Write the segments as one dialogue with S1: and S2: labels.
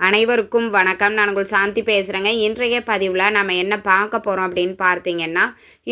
S1: அனைவருக்கும் வணக்கம். நான் உங்கள் சாந்தி பேசுகிறேங்க இன்றைய பதிவில் நம்ம என்ன பார்க்க போகிறோம் அப்படின்னு பார்த்தீங்கன்னா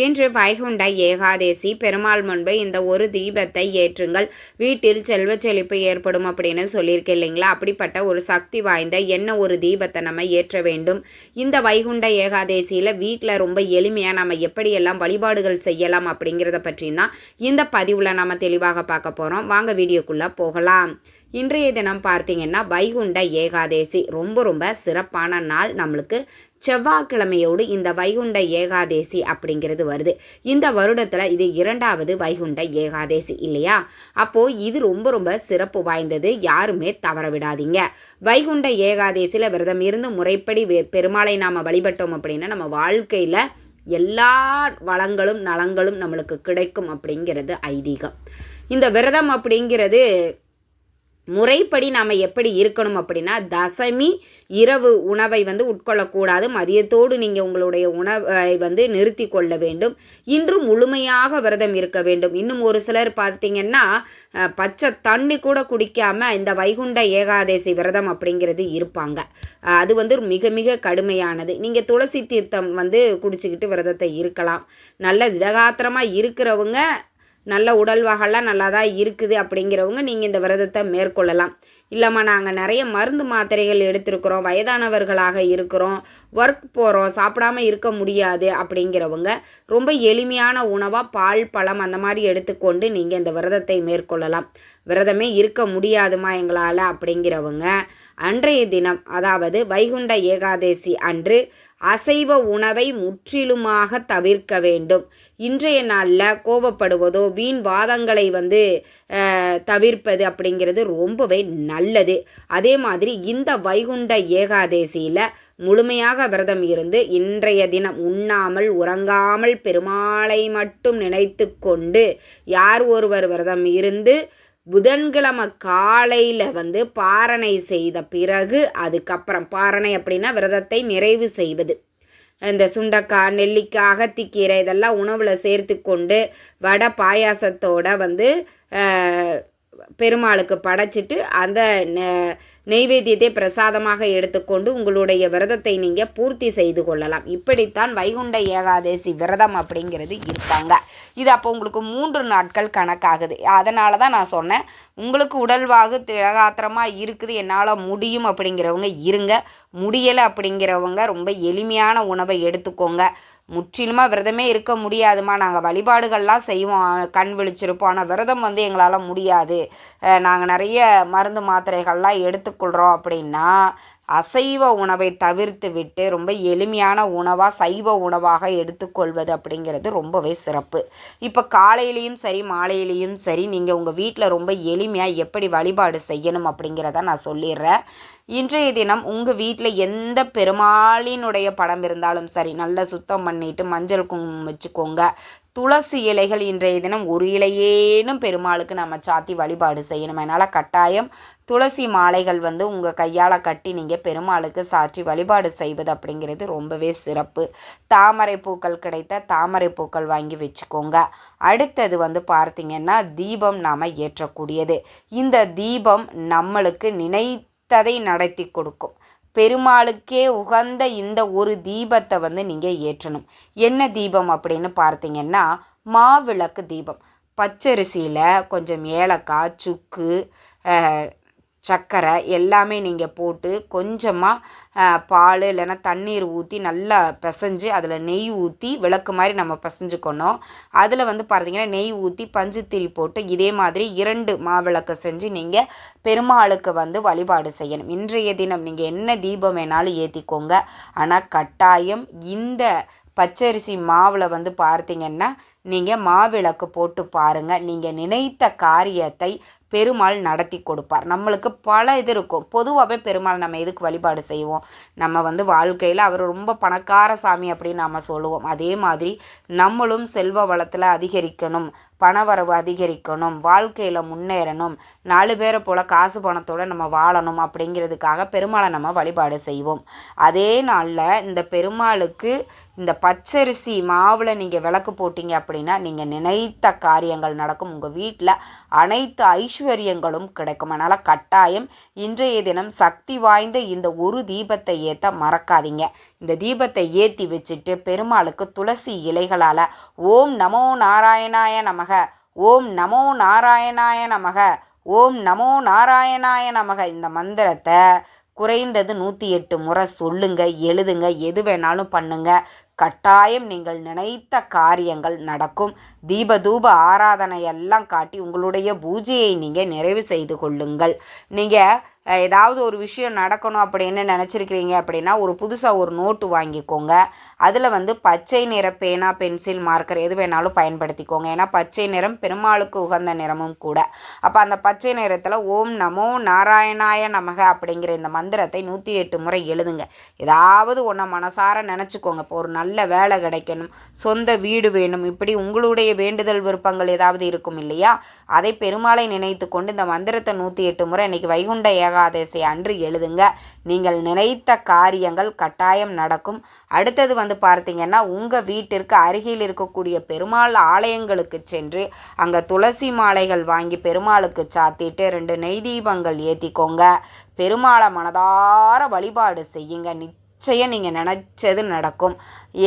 S1: இன்று வைகுண்ட ஏகாதேசி பெருமாள் முன்பு இந்த ஒரு தீபத்தை ஏற்றுங்கள். வீட்டில் செல்வ செழிப்பு ஏற்படும் அப்படின்னு சொல்லியிருக்கேன் இல்லைங்களா? அப்படிப்பட்ட ஒரு சக்தி வாய்ந்த என்ன ஒரு தீபத்தை நம்ம ஏற்ற வேண்டும்? இந்த வைகுண்ட ஏகாதேசியில் வீட்டில் ரொம்ப எளிமையாக நம்ம எப்படியெல்லாம் வழிபாடுகள் செய்யலாம் அப்படிங்கிறத பற்றியும் தான் இந்த பதிவில் நம்ம தெளிவாக பார்க்க போகிறோம் வாங்க வீடியோக்குள்ளே போகலாம். இன்றைய தினம் பார்த்தீங்கன்னா வைகுண்ட ஏகாதேசி ரொம்ப ரொம்ப சிறப்பான நாள் நம்மளுக்கு. செவ்வாய்க்கிழமையோடு இந்த வைகுண்ட ஏகாதேசி அப்படிங்கிறது வருது. இந்த வருடத்தில் இது இரண்டாவது வைகுண்ட ஏகாதேசி இல்லையா? அப்போது இது ரொம்ப ரொம்ப சிறப்பு வாய்ந்தது. யாருமே தவற விடாதீங்க. வைகுண்ட ஏகாதேசியில் விரதம் இருந்து முறைப்படி பெருமாளை நாம் வழிபட்டோம் அப்படின்னா நம்ம வாழ்க்கையில் எல்லா வளங்களும் நலங்களும் நம்மளுக்கு கிடைக்கும் அப்படிங்கிறது ஐதீகம். இந்த விரதம் அப்படிங்கிறது முறைப்படி நாம் எப்படி இருக்கணும் அப்படின்னா தசமி இரவு உணவை வந்து உட்கொள்ளக்கூடாது. மதியத்தோடு நீங்கள் உங்களுடைய உணவை வந்து நிறுத்தி கொள்ள வேண்டும். இன்று முழுமையாக விரதம் இருக்க வேண்டும். இன்னும் ஒரு சிலர் பார்த்தீங்கன்னா பச்சை தண்ணி கூட குடிக்காமல் இந்த வைகுண்ட ஏகாதேசி விரதம் அப்படிங்கிறது இருப்பாங்க. அது வந்து மிக மிக கடுமையானது. நீங்கள் துளசி தீர்த்தம் வந்து குடிச்சிக்கிட்டு விரதத்தை இருக்கலாம். நல்ல திடகாத்திரமாக இருக்கிறவங்க நல்ல உடல் நல்லா தான் இருக்குது அப்படிங்கிறவங்க நீங்கள் இந்த விரதத்தை மேற்கொள்ளலாம். இல்லைம்மா நாங்கள் நிறைய மருந்து மாத்திரைகள் எடுத்திருக்கிறோம் வயதானவர்களாக இருக்கிறோம் ஒர்க் போகிறோம் சாப்பிடாம இருக்க முடியாது அப்படிங்கிறவங்க ரொம்ப எளிமையான உணவாக பால் பழம் அந்த மாதிரி எடுத்துக்கொண்டு நீங்கள் இந்த விரதத்தை மேற்கொள்ளலாம். விரதமே இருக்க முடியாதுமா எங்களால் அப்படிங்கிறவங்க அன்றைய தினம் அதாவது வைகுண்ட ஏகாதேசி அன்று அசைவ உணவை முற்றிலுமாக தவிர்க்க வேண்டும். இன்றைய நாளில் கோபப்படுவதோ வீண் வாதங்களை வந்து தவிர்ப்பது அப்படிங்கிறது ரொம்பவே நல்லது. அதே மாதிரி இந்த வைகுண்ட ஏகாதேசியில் முழுமையாக விரதம் இருந்து இன்றைய தினம் உண்ணாமல் உறங்காமல் பெருமாளை மட்டும் நினைத்து கொண்டு யார் ஒருவர் விரதம் இருந்து புதன்கிழமை காலையில் வந்து பாரணை செய்த பிறகு அதுக்கப்புறம் பாரணை அப்படின்னா விரதத்தை நிறைவு செய்வது. இந்த சுண்டக்காய் நெல்லிக்காய் அகத்திக்கீரை இதெல்லாம் உணவில் சேர்த்து கொண்டு வடை பாயாசத்தோட வந்து பெருமாளுக்கு படைச்சிட்டு அந்த நெய்வேத்தியத்தை பிரசாதமாக எடுத்துக்கொண்டு உங்களுடைய விரதத்தை நீங்கள் பூர்த்தி செய்து கொள்ளலாம். இப்படித்தான் வைகுண்ட ஏகாதேசி விரதம் அப்படிங்கிறது இருப்பாங்க இது அப்போ உங்களுக்கு மூன்று நாட்கள் கணக்காகுது. அதனால தான் நான் சொன்னேன் உங்களுக்கு உடல்வாகு திழகாத்திரமாக இருக்குது என்னால் முடியும் அப்படிங்கிறவங்க இருங்க. முடியலை அப்படிங்கிறவங்க ரொம்ப எளிமையான உணவை எடுத்துக்கோங்க. முற்றிலுமாக விரதமே இருக்க முடியாதுமா நாங்கள் வழிபாடுகள்லாம் செய்வோம். கண் விழிச்சிருப்போம். ஆனால் விரதம் வந்து எங்களால் முடியாது. நாங்கள் நிறைய மருந்து மாத்திரைகள்லாம் எடுத்துக்கொள்கிறோம் அப்படின்னா அசைவ உணவை தவிர்த்து விட்டு ரொம்ப எளிமையான உணவாக சைவ உணவாக எடுத்துக்கொள்வது அப்படிங்கிறது ரொம்பவே சிறப்பு. இப்போ காலையிலையும் சரி மாலையிலையும் சரி நீங்கள் உங்கள் வீட்டில் ரொம்ப எளிமையாக எப்படி வழிபாடு செய்யணும் அப்படிங்கிறத நான் சொல்லிடுறேன். இன்றைய தினம் உங்கள் வீட்டில் எந்த பெருமாளினுடைய படம் இருந்தாலும் சரி நல்லா சுத்தம் பண்ணிவிட்டு மஞ்சள் குங்குமம் வச்சுக்கோங்க. துளசி இலைகள் இன்றைய தினம் ஒரு இலையேனும் பெருமாளுக்கு நம்ம சாத்தி வழிபாடு செய்யணும். அதனால் கட்டாயம் துளசி மாலைகள் வந்து உங்கள் கையால் கட்டி நீங்கள் பெருமாளுக்கு சாற்றி வழிபாடு செய்வது அப்படிங்கிறது ரொம்பவே சிறப்பு. தாமரை பூக்கள் கிடைத்த தாமரை பூக்கள் வாங்கி வச்சுக்கோங்க. அடுத்தது வந்து பார்த்திங்கன்னா தீபம் நாம் ஏற்றக்கூடியது. இந்த தீபம் நம்மளுக்கு நினை நினைத்ததை நடத்தி கொடுக்கும். பெருமாளுக்கே உகந்த இந்த ஒரு தீபத்தை வந்து நீங்கள் ஏற்றணும். என்ன தீபம் அப்படின்னு பார்த்தீங்கன்னா மாவிளக்கு தீபம். பச்சரிசியில் கொஞ்சம் ஏலக்காய் சுக்கு சர்க்கரை எல்லாமே நீங்கள் போட்டு கொஞ்சமாக பால் இல்லைன்னா தண்ணீர் ஊற்றி நல்லா பிசைஞ்சு அதில் நெய் ஊற்றி விளக்கு மாதிரி நம்ம பிசைஞ்சுக்கணும். அதில் வந்து பார்த்திங்கன்னா நெய் ஊற்றி பஞ்சுத்திரி போட்டு இதே மாதிரி இரண்டு மாவிளக்கு செஞ்சு நீங்கள் பெருமாளுக்கு வந்து வழிபாடு செய்யணும். இன்றைய தினம் நீங்கள் என்ன தீபம் வேணாலும் ஏற்றிக்கோங்க ஆனால் கட்டாயம் இந்த பச்சரிசி மாவில் வந்து பார்த்தீங்கன்னா நீங்கள் மாவிளக்கு போட்டு பாருங்கள் நீங்கள் நினைத்த காரியத்தை பெருமாள் நடத்தி கொடுப்பார். நம்மளுக்கு பல இது இருக்கும். பொதுவாகவே பெருமாள் நம்ம எதுக்கு வழிபாடு செய்வோம்? நம்ம வந்து வாழ்க்கையில் அவர் ரொம்ப பணக்கார சாமி அப்படின்னு நம்ம சொல்லுவோம். அதே மாதிரி நம்மளும் செல்வ வளத்தில் அதிகரிக்கணும். பணவரவு அதிகரிக்கணும். வாழ்க்கையில் முன்னேறணும். நாலு பேரை போல் காசு பணத்தோடு நம்ம வாழணும் அப்படிங்கிறதுக்காக பெருமாளை நம்ம வழிபாடு செய்வோம். அதே நாளில் இந்த பெருமாளுக்கு இந்த பச்சரிசி மாவில் நீங்கள் விளக்கு போட்டிங்க அப்படி அப்படின்னா நீங்கள் நினைத்த காரியங்கள் நடக்கும். உங்கள் வீட்டில் அனைத்து ஐஸ்வர்யங்களும் கிடைக்கும். அதனால் கட்டாயம் இன்றைய தினம் சக்தி வாய்ந்த இந்த ஒரு தீபத்தை ஏற்ற மறக்காதீங்க. இந்த தீபத்தை ஏற்றி வச்சுட்டு பெருமாளுக்கு துளசி இலைகளால் ஓம் நமோ நாராயணாய நமக ஓம் நமோ நாராயணாய நமக ஓம் நமோ நாராயணாய நமக. இந்த மந்திரத்தை குறைந்தது நூற்றி எட்டு முறை சொல்லுங்க எழுதுங்க எது வேணாலும் பண்ணுங்க. கட்டாயம் நீங்கள் நினைத்த காரியங்கள் நடக்கும். தீபதூப ஆராதனை எல்லாம் காட்டி உங்களுடைய பூஜையை நீங்கள் நிறைவு செய்து கொள்ளுங்கள். நீங்கள் ஏதாவது ஒரு விஷயம் நடக்கணும் அப்படின்னு நினச்சிருக்கிறீங்க அப்படின்னா ஒரு புதுசாக ஒரு நோட்டு வாங்கிக்கோங்க. அதில் வந்து பச்சை நிற பேனா பென்சில் மார்க்கர் எது வேணாலும் பயன்படுத்திக்கோங்க. ஏன்னா பச்சை நிறம் பெருமாளுக்கு உகந்த நிறமும் கூட. அப்போ அந்த பச்சை நிறத்தில் ஓம் நமோ நாராயணாய நமக அப்படிங்கிற இந்த மந்திரத்தை நூற்றி எட்டு முறை எழுதுங்க. ஏதாவது ஒன்றை மனசார நினச்சிக்கோங்க. இப்போ ஒரு நல்ல வேலை கிடைக்கணும். சொந்த வீடு வேணும். இப்படி உங்களுடைய வேண்டுதல் விருப்பங்கள் ஏதாவது இருக்கும் இல்லையா? அதை பெருமாளை நினைத்து கொண்டு இந்த மந்திரத்தை நூற்றி எட்டு முறை இன்றைக்கி வைகுண்ட ஏகாதசி அன்று எழுதுங்க. நீங்கள் நினைத்த காரியங்கள் கட்டாயம் நடக்கும். அடுத்தது வந்து பார்த்தீங்கன்னா உங்கள் வீட்டிற்கு அருகில் இருக்கக்கூடிய பெருமாள் ஆலயங்களுக்கு சென்று அங்கே துளசி மாலைகள் வாங்கி பெருமாளுக்கு சாத்திட்டு ரெண்டு நெய் தீபங்கள் ஏற்றிக்கோங்க பெருமாளை மனதார வழிபாடு செய்யுங்க. நிச்சயம் நீங்கள் நினச்சது நடக்கும்.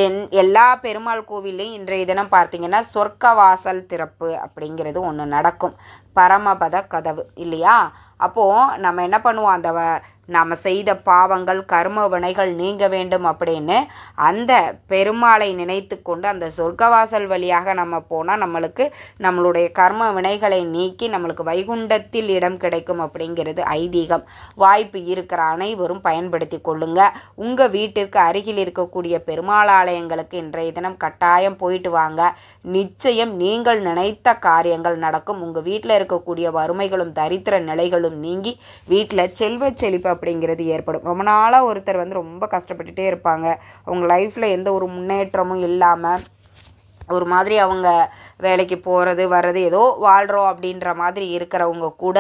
S1: என் எல்லா பெருமாள் கோவிலையும் இன்றைய தினம் பார்த்தீங்கன்னா சொர்க்க வாசல் திறப்பு அப்படிங்கிறது ஒன்று நடக்கும். பரமபத கதவு இல்லையா? அப்போது நம்ம என்ன பண்ணுவோம்? அந்த நாம் செய்த பாவங்கள் கர்ம வினைகள் நீங்க வேண்டும் அப்படின்னு அந்த பெருமாளை நினைத்து கொண்டு அந்த சொர்க்கவாசல் வழியாக நம்ம போனால் நம்மளுக்கு நம்மளுடைய கர்ம வினைகளை நீக்கி நம்மளுக்கு வைகுண்டத்தில் இடம் கிடைக்கும் அப்படிங்கிறது ஐதீகம். வாய்ப்பு இருக்கிற அனைவரும் பயன்படுத்தி கொள்ளுங்க. உங்கள் வீட்டிற்கு அருகில் இருக்கக்கூடிய பெருமாளாலயங்களுக்கு இன்றைய தினம் கட்டாயம் போயிட்டு வாங்க. நிச்சயம் நீங்கள் நினைத்த காரியங்கள் நடக்கும். உங்கள் வீட்டில் இருக்கக்கூடிய வறுமைகளும் தரித்திர நிலைகளும் நீங்கி வீட்டில் செல்வ செழிப்பு அப்படிங்கிறது ஏற்படும். ரொம்ப நாளாக ஒருத்தர் வந்து ரொம்ப கஷ்டப்பட்டுட்டே இருப்பாங்க. அவங்க லைஃப்பில் எந்த ஒரு முன்னேற்றமும் இல்லாமல் ஒரு மாதிரி அவங்க வேலைக்கு போகிறது வர்றது ஏதோ வாழ்கிறோம் அப்படின்ற மாதிரி இருக்கிறவங்க கூட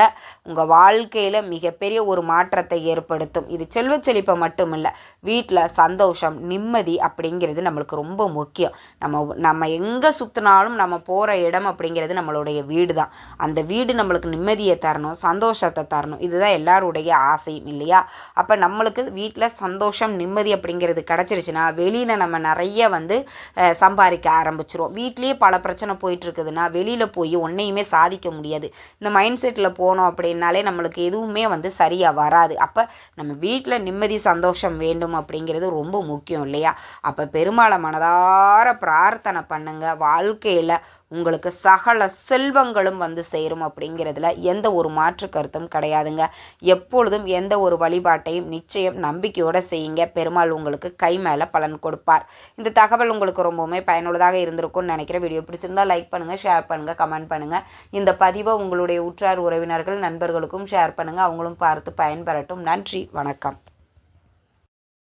S1: உங்கள் வாழ்க்கையில் மிகப்பெரிய ஒரு மாற்றத்தை ஏற்படுத்தும். இது செல்வ செழிப்பை மட்டும் இல்லை வீட்டில் சந்தோஷம் நிம்மதி அப்படிங்கிறது நம்மளுக்கு ரொம்ப முக்கியம். நம்ம நம்ம எங்கே சுற்றினாலும் நம்ம போகிற இடம் அப்படிங்கிறது நம்மளுடைய வீடு தான் அந்த வீடு நம்மளுக்கு நிம்மதியை தரணும் சந்தோஷத்தை தரணும். இதுதான் எல்லாருடைய ஆசையும் இல்லையா? அப்போ நம்மளுக்கு வீட்டில் சந்தோஷம் நிம்மதி அப்படிங்கிறது கிடச்சிருச்சுன்னா வெளியில் நம்ம நிறைய வந்து சம்பாதிக்க ஆரம்பிச்சு வச்சுருவோம் வீட்லேயே பல பிரச்சனை போயிட்டு இருக்குதுன்னா வெளியில் போய் ஒன்றையுமே சாதிக்க முடியாது. இந்த மைண்ட் செட்டில் போனோம் அப்படின்னாலே நம்மளுக்கு எதுவுமே வந்து சரியாக வராது. அப்போ நம்ம வீட்டில் நிம்மதி சந்தோஷம் வேண்டும் அப்படிங்கிறது ரொம்ப முக்கியம் இல்லையா? அப்போ பெருமாளை மனதார பிரார்த்தனை பண்ணுங்கள் வாழ்க்கையில் உங்களுக்கு சகல செல்வங்களும் வந்து சேரும் அப்படிங்கிறதுல எந்த ஒரு மாற்று கருத்தும் கிடையாதுங்க. எப்பொழுதும் எந்த ஒரு வழிபாட்டையும் நிச்சயம் நம்பிக்கையோடு செய்யுங்க. பெருமாள் உங்களுக்கு கை மேலே பலன் கொடுப்பார். இந்த தகவல் உங்களுக்கு ரொம்பவுமே பயனுள்ளதாக இருந்திருக்கும்னு நினைக்கிறேன். வீடியோ பிடிச்சிருந்தால் லைக் பண்ணுங்கள் ஷேர் பண்ணுங்கள் கமெண்ட் பண்ணுங்கள் இந்த பதிவை உங்களுடைய உற்றார் உறவினர்கள் நண்பர்களுக்கும் ஷேர் பண்ணுங்கள் அவங்களும் பார்த்து பயன்பெறட்டும். நன்றி வணக்கம்.